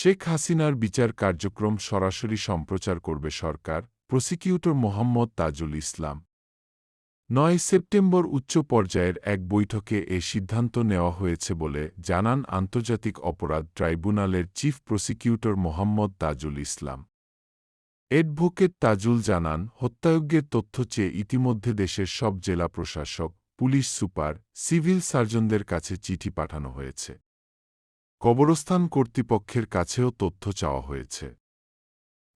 শেখ হাসিনার বিচার কার্যক্রম সরাসরি সম্প্রচার করবে সরকার, প্রসিকিউটর মোহাম্মদ তাজুল ইসলাম। নয় সেপ্টেম্বর উচ্চ পর্যায়ের এক বৈঠকে এ সিদ্ধান্ত নেওয়া হয়েছে বলে জানান আন্তর্জাতিক অপরাধ ট্রাইব্যুনালের chief prosecutor Mohammad Tajul Islam. Advocate Tajul জানান, হত্যাযজ্ঞের তথ্য চেয়ে ইতিমধ্যে দেশের সব জেলা প্রশাসক, পুলিশ সুপার, সিভিল সার্জনদের কাছে চিঠি পাঠানো হয়েছে। কবরস্থান কর্তৃপক্ষের কাছেও তথ্য চাওয়া হয়েছে।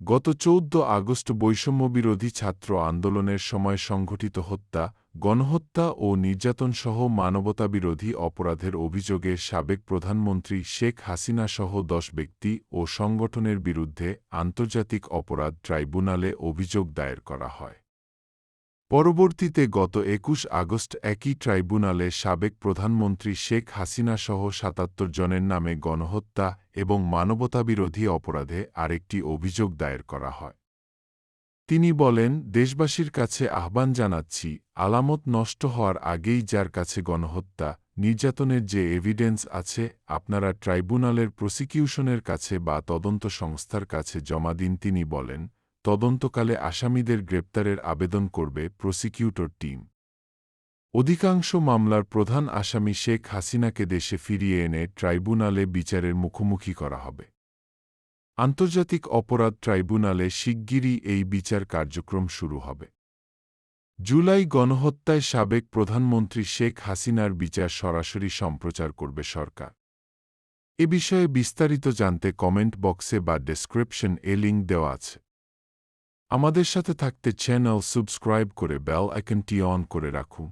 গত চৌদ্দ আগস্ট বৈষম্যবিরোধী ছাত্র আন্দোলনের সময় সংঘটিত হত্যা, গণহত্যা ও নির্যাতনসহ মানবতাবিরোধী অপরাধের অভিযোগে সাবেক প্রধানমন্ত্রী শেখ হাসিনাসহ দশ ব্যক্তি ও সংগঠনের বিরুদ্ধে আন্তর্জাতিক অপরাধ ট্রাইব্যুনালে অভিযোগ দায়ের করা হয়। পরবর্তীতে গত একুশ আগস্ট একই ট্রাইব্যুনালে সাবেক প্রধানমন্ত্রী শেখ হাসিনাসহ সাতাত্তর জনের নামে গণহত্যা এবং মানবতাবিরোধী অপরাধে আরেকটি অভিযোগ দায়ের করা হয়। তিনি বলেন, দেশবাসীর কাছে আহ্বান জানাচ্ছি, আলামত নষ্ট হওয়ার আগেই যার কাছে গণহত্যা, নির্যাতনের যে এভিডেন্স আছে, আপনারা ট্রাইব্যুনালের প্রসিকিউশনের কাছে বা তদন্ত সংস্থার কাছে জমা দিন। তিনি বলেন তদন্তকালে আসামিদের গ্রেপ্তারের আবেদন করবে প্রসিকিউটর টিম। অধিকাংশ মামলার প্রধান আসামি শেখ হাসিনাকে দেশে ফিরিয়ে এনে ট্রাইব্যুনালে বিচারের মুখোমুখি করা হবে। আন্তর্জাতিক অপরাধ ট্রাইব্যুনালে শিগগিরই এই বিচার কার্যক্রম শুরু হবে। জুলাই গণহত্যায় সাবেক প্রধানমন্ত্রী শেখ হাসিনার বিচার সরাসরি সম্প্রচার করবে সরকার। এ বিষয়ে বিস্তারিত জানতে কমেন্ট বক্সে বা ডেসক্রিপশন এ লিঙ্ক দেওয়া আছে। আমাদের সাথে থাকতে চ্যানেল সাবস্ক্রাইব করে বেল আইকনটি অন করে রাখুন